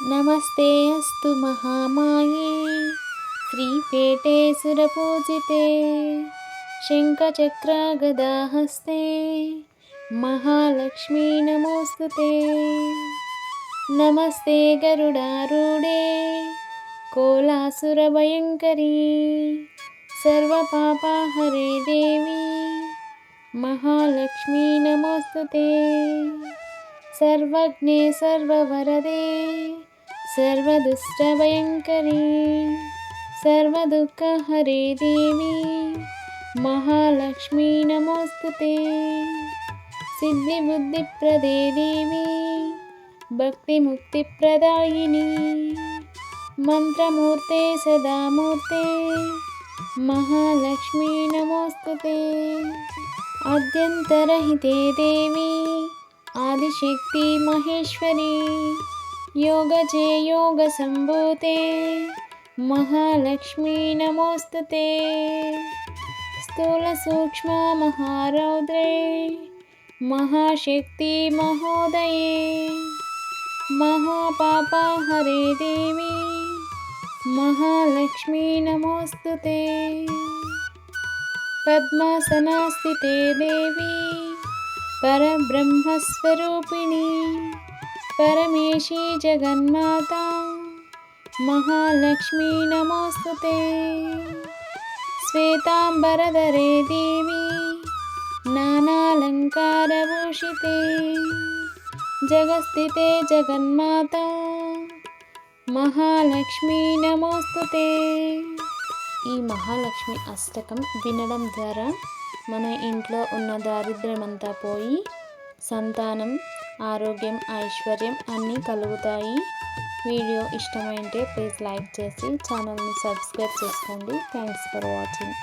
नमस्ते अस्तु महामाये। श्रीपेटे सुरपूजिते। शङ्खचक्रगदाहस्ते महालक्ष्मी नमोऽस्तु ते नमस्ते गरुडारूढे। कोलासुरभयङ्करी। सर्वपापाहरे देवी। महालक्ष्मी नमोऽस्तु ते सर्वज्ञे सर्ववरदे सर्वदुष्टभयङ्करी सर्वदुःखहरे देवी महालक्ष्मी नमोऽस्तु ते। सिद्धिबुद्धिप्रदे देवी भक्तिमुक्तिप्रदायिनी मन्त्रमूर्ते सदामूर्ते महालक्ष्मी नमोऽस्तु ते। आद्यन्तरहिते देवी आदिशक्ति महेश्वरी योगजे योगसम्भूते महालक्ष्मी नमोऽस्तु ते स्थूलसूक्ष्ममहारौद्रे महाशक्ति महोदये महापापाहरे देवी महालक्ष्मी नमोऽस्तु ते पद्मासनास्थिते देवी పరబ్రహ్మస్వరూపిణి పరమేశీ జగన్మాత మహాలక్ష్మీ నమోస్తుతే. శ్వేతాంబరధరే దేవి నానాలంకారభూషితే జగస్థితే జగన్మాత మహాలక్ష్మీ నమోస్తుతే. ఈ మహాలక్ష్మి అష్టకం వినడం ద్వారా మన ఇంట్లో ఉన్న దారిద్ర్యమంతా పోయి సంతానం ఆరోగ్యం ఐశ్వర్యం అన్నీ కలుగుతాయి. వీడియో ఇష్టమైంటే ప్లీజ్ లైక్ చేసి ఛానల్ని సబ్స్క్రైబ్ చేసుకోండి. Thanks for watching.